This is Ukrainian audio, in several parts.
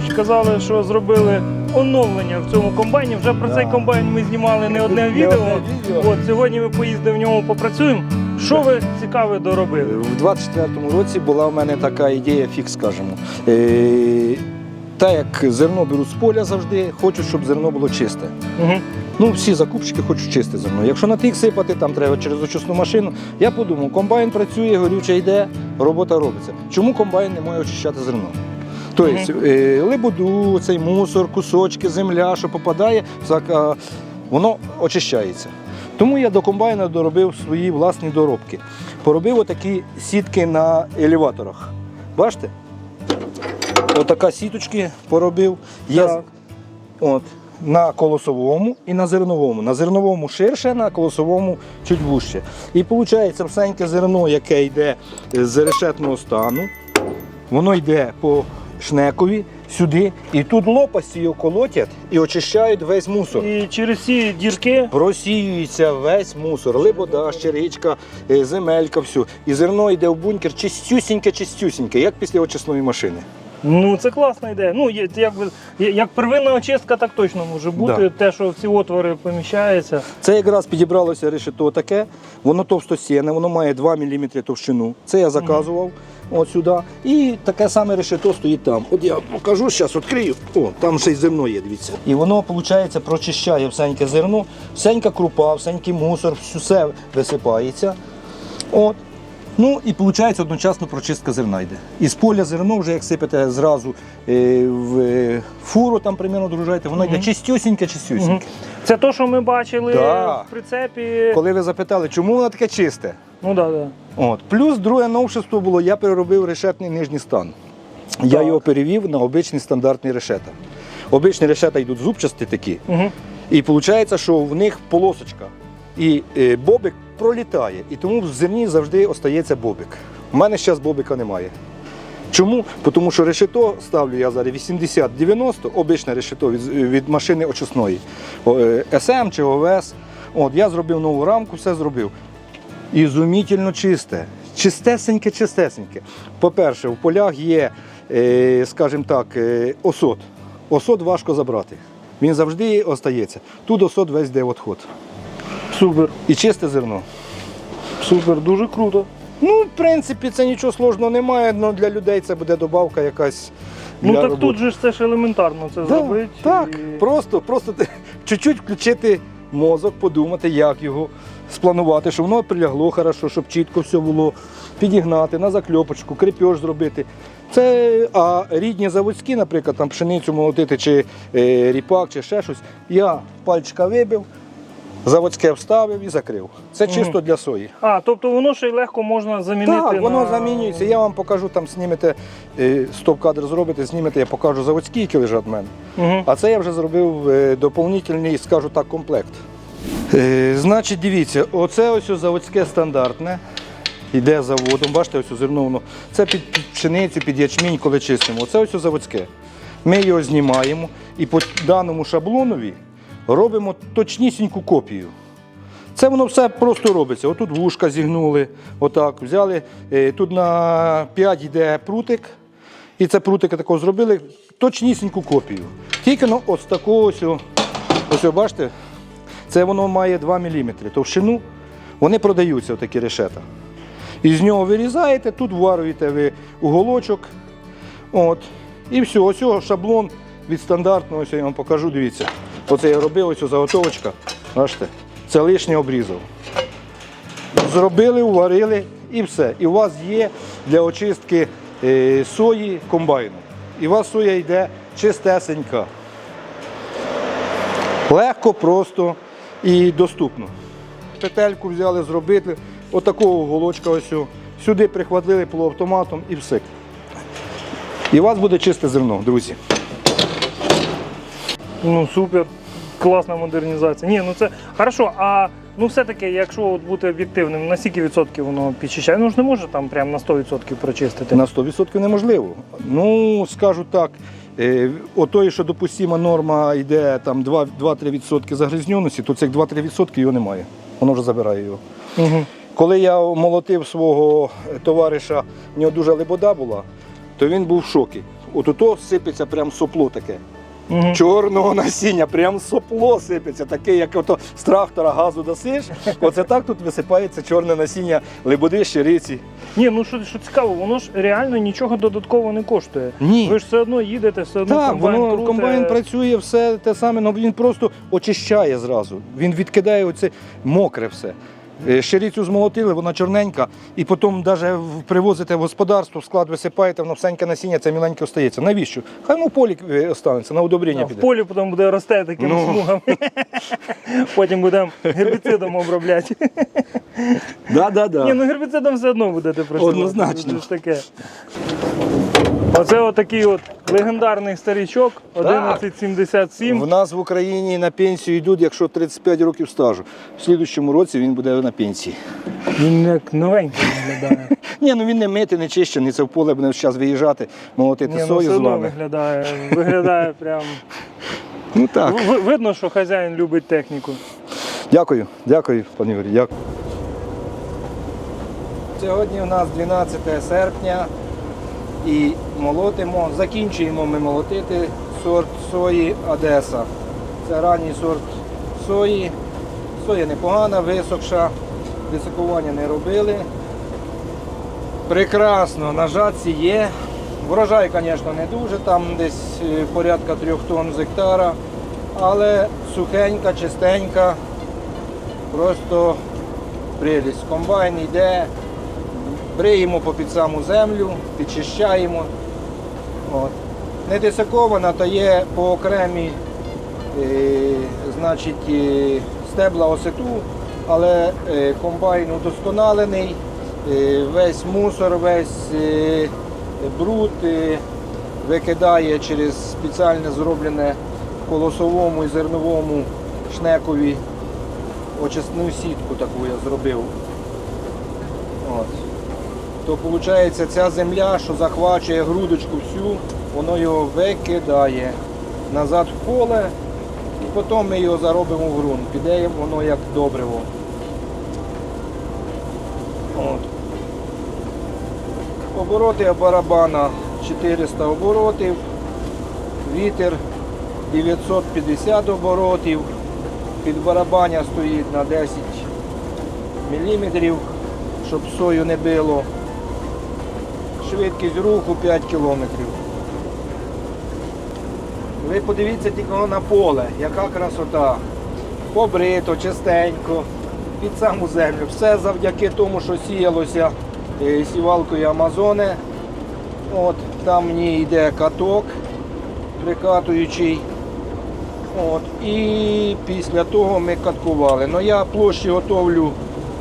Іванович, казали, що зробили оновлення в цьому комбайні. Вже про цей комбайн ми знімали не одне Не відео. От сьогодні ми поїздимо в ньому, попрацюємо. Що ви цікаве доробили? В 24-му році була в мене така ідея фікс, скажімо. Е, так як зерно беруть з поля завжди, хочуть, щоб зерно було чисте. Угу. Ну, всі закупщики хочуть чисте зерно. Якщо на тих сипати, там треба через очисну машину. Я подумав, комбайн працює, горюче йде, робота робиться. Чому комбайн не може очищати зерно? Тобто, е, лебоду, цей мусор, кусочки, земля, що попадає, воно очищається. Тому я до комбайна доробив свої власні доробки. Поробив отакі сітки на елеваторах. Бачите? Отака сіточки поробив. Так. От, на колосовому і на зерновому. На зерновому ширше, на колосовому чуть вужче. І виходить, всеньке зерно, яке йде з решетного стану, воно йде по шнекові сюди, і тут лопасті його колотять і очищають весь мусор. І через ці дірки Просіюється весь мусор, либода, щеричка, е, земелька, все. І зерно йде в бункер чистюсіньке, чистюсіньке, як після очисної машини. Ну, це класна ідея. Ну, як, як первинна очистка, так точно може бути. Да. Те, що в ці отвори поміщається. Це якраз підібралося решето таке, воно товстостінне, воно має 2 мм товщину. Це я заказував от сюди. І таке саме решето стоїть там. От я покажу, зараз відкрию. О, там ще й зерно є, дивіться. І воно, виходить, прочищає всеньке зерно, всенька крупа, всенький мусор, все висипається. От. Ну і виходить одночасно прочистка зерна йде. Із поля зерно вже як сипете зразу е, в е, фуру, там примерно дружаєте, воно йде Мгм. чистюсіньке, чистюсіньке. Це то, що ми бачили Да. в прицепі. Коли ви запитали, чому воно таке чисте? Ну так, да, да. От. Плюс друге новшество було, я переробив решетний нижній стан. Я його перевів на обичний стандартний решета. Обичні решета йдуть зубчасті такі. Угу. І виходить, що в них полосочка. І е, бобик пролітає. І тому в зерні завжди остається бобик. У мене зараз бобика немає. Чому? Тому що решето ставлю я зараз 80-90, обичне решето від, від машини очисної. Е, СМ чи ОВС. От, я зробив нову рамку, все зробив. Ізумітельно чисте. Чистесеньке, чистесеньке. По-перше, в полях є, е, скажімо так, е, осот. Осот важко забрати. Він завжди остається. Тут осот весь йде в відход. Супер, І чисте зерно. супер, дуже круто. Ну, в принципі, це нічого сложного немає, але для людей це буде добавка якась. Ну для так роботи. тут же ж це ж елементарно це Да, зробити. Так, і- просто, просто чуть-чуть включити мозок, подумати, як його спланувати, щоб воно прилягло хорошо, щоб чітко все було, підігнати на закльопочку, крепеж зробити. Це, а рідні заводські, наприклад, там пшеницю молотити, чи е, ріпак, чи ще щось, я пальчика вибив, заводське вставив і закрив. Це Мгм. чисто для сої. А, тобто воно ще й легко можна замінити. Так, воно на... замінюється. Я вам покажу, там знімете, е, стоп-кадр зробите, знімете, я покажу заводські, які лежать в мене. Угу. А це я вже зробив е, доповнительний, скажу так, комплект. Е, значить, дивіться, оце ось заводське стандартне. Йде заводом, бачите, ось зерно. Це під, під пшеницю, під ячмінь, коли чистимо. Оце ось заводське. Ми його знімаємо і по даному шаблонові робимо точнісіньку копію. Це воно все просто робиться. Отут вушка зігнули, отак взяли. Е, Тут на 5 йде прутик, і це прутики такого зробили точнісіньку копію. Тільки ну, ось такого ось, ось бачите, це воно має 2 мм товщину. Вони продаються такі решета. І з нього вирізаєте, тут вварюєте ви уголочок. От. І все, ось його шаблон від стандартного, ось я вам покажу, дивіться. Оце я робив, ось заготовочка. Бачите, це лишнє обрізав. Зробили, уварили і все. І у вас є для очистки е, сої комбайну. І у вас соя йде чистесенька. Легко, просто і доступно. Петельку взяли, зробити, отакого голочка ось. Сюди прихватили полуавтоматом і все. І у вас буде чисте зерно, друзі. Ну супер. Класна модернізація. Ні, ну це хорошо. А ну все-таки, якщо от бути об'єктивним, на скільки відсотків воно підчищає? Ну ж не може там прям на 100% прочистити. На 100% неможливо. Ну, скажу так, е, отої, що допустима норма йде там 2 2-3% загрязненості, то цих 2-3% його немає. Воно вже забирає його. Угу. Коли я молотив свого товариша, в нього дуже лебода була, то він був в шокі. от ото сипеться прям сопло таке. Мгм. Чорного насіння, прям сопло сипеться, таке, як ото з трактора газу досиш. Оце так тут висипається чорне насіння лебоди, щириці. Ні, ну що, що цікаво, воно ж реально нічого додатково не коштує. Ні. Ви ж все одно їдете, все одно Так, комбайн воно круте. комбайн працює все те саме, але він просто очищає зразу. Він відкидає оце мокре все. Е, Щирицю змолотили, вона чорненька, і потім навіть привозите в господарство, в склад висипаєте, воно всеньке насіння, це міленьке остається. Навіщо? Хай в полі е, останеться, на удобрення А, в полі потім буде рости такими Ну. смугами. Потім будемо гербіцидом обробляти. Да, да, да. Ні, ну гербіцидом все одно будете працювати. Однозначно. Це ж таке. Оце отакий от легендарний старічок 1177. В нас в Україні на пенсію йдуть, якщо 35 років стажу. В слідущому році він буде на пенсії. Він як новенький виглядає. Ні, ну він не митий, не чищений, це в поле буде зараз виїжджати, молотити Ні, ну сою все з одно вами. виглядає. Виглядає прям. Ну так. Ви- Видно, що хазяїн любить техніку. Дякую, дякую, пане Юрій, дякую. Сьогодні у нас 12 серпня і молотимо, закінчуємо ми молотити сорт сої Одеса. Це ранній сорт сої. Соя непогана, висохша, високування не робили. Прекрасно, на жатці є. Врожай, звісно, не дуже, там десь е, порядка трьох тонн з гектара, але сухенька, чистенька, просто прелість. Комбайн йде, бриємо по під саму землю, підчищаємо. От. Не десикована, то є по окремі е, значить, стебла осету, але е, комбайн удосконалений, е, весь мусор, весь е, бруд е, викидає через спеціально зроблене колосовому і зерновому шнекові очисну сітку таку я зробив. От. То виходить, ця земля, що захвачує грудочку всю, воно його викидає назад в поле, і потім ми його заробимо в ґрунт. Піде воно як добриво. От. Обороти барабана 400 оборотів, вітер 950 оборотів, під барабаня стоїть на 10 мм, щоб сою не било. Швидкість руху 5 км. Ви подивіться тільки на поле, яка красота. Побрито, чистенько, під саму землю. Все завдяки тому, що сіялося е, сівалкою Амазони. От, там ній йде каток прикатуючий. От, і після того ми каткували. Ну я площі готовлю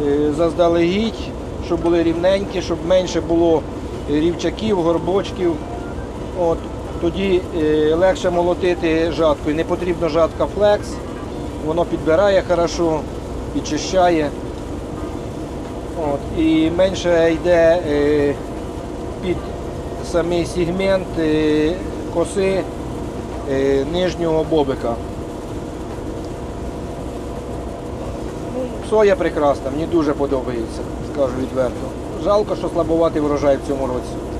е, заздалегідь, щоб були рівненькі, щоб менше було рівчаків, горбочків. От, тоді е, легше молотити жаткою. Не потрібна жатка флекс, воно підбирає хорошо, підчищає. От, і менше йде е, під самий сегмент е, коси нижнього бобика. Соя прекрасна, мені дуже подобається, скажу відверто. Жалко, що слабуватий врожай в цьому році.